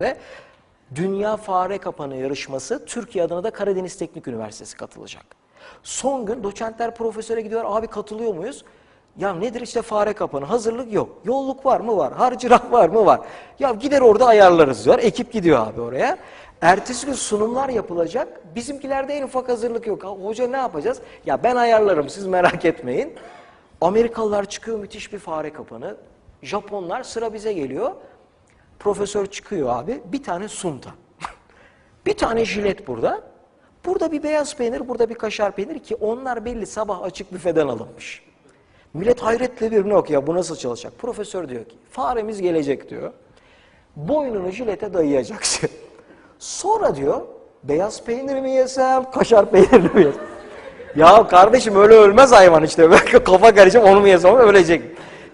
Ve Dünya Fare Kapanı yarışması Türkiye adına da Karadeniz Teknik Üniversitesi katılacak. Son gün doçentler profesöre gidiyor abi katılıyor muyuz? Ya nedir işte fare kapanı hazırlık yok. Yolluk var mı var. Harcırah var mı var. Ya gider orada ayarlarız diyor. Ekip gidiyor abi oraya. Ertesi gün sunumlar yapılacak. Bizimkilerde en ufak hazırlık yok. Hoca ne yapacağız? Ya ben ayarlarım siz merak etmeyin. Amerikalılar çıkıyor müthiş bir fare kapanı. Japonlar sıra bize geliyor. Profesör çıkıyor abi. Bir tane sunta. bir tane jilet burada. Burada bir beyaz peynir, burada bir kaşar peynir ki onlar belli sabah açık büfeden alınmış. Millet hayretle birini okuyor. Bu nasıl çalışacak? Profesör diyor ki faremiz gelecek diyor. Boynunu jilete dayayacaksın. Sonra diyor beyaz peynir mi yesem, kaşar peynir mi yesem? Ya kardeşim öyle ölmez hayvan işte. Kafa karışıp onu mu yesem ölecek.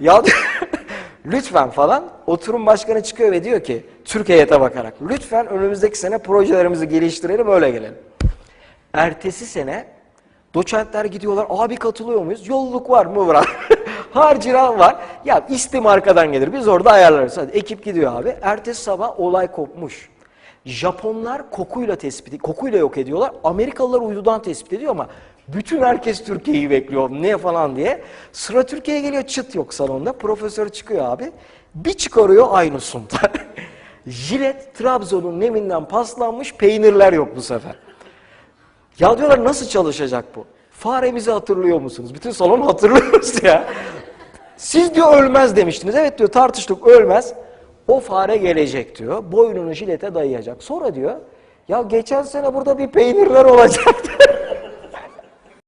Ya lütfen falan oturum başkanı çıkıyor ve diyor ki Türk heyete bakarak lütfen önümüzdeki sene projelerimizi geliştirelim öyle gelelim. Ertesi sene doçentler gidiyorlar abi katılıyor muyuz? Yolluk var mı var? Harcıran var. Ya istim arkadan gelir biz orada ayarlarız. Hadi ekip gidiyor abi. Ertesi sabah olay kopmuş. Japonlar kokuyla tespit, kokuyla yok ediyorlar. Amerikalılar uydudan tespit ediyor ama bütün herkes Türkiye'yi bekliyor ne falan diye. Sıra Türkiye'ye geliyor çıt yok salonda. Profesör çıkıyor abi. Bir çıkarıyor aynı sunta. Jilet Trabzon'un neminden paslanmış peynirler yok bu sefer. Ya diyorlar nasıl çalışacak bu? Faremizi hatırlıyor musunuz? Bütün salon hatırlıyoruz ya. Siz diyor ölmez demiştiniz. Evet diyor tartıştık ölmez. O fare gelecek diyor. Boynunu jilete dayayacak. Sonra diyor ya geçen sene burada bir peynirler olacaktı.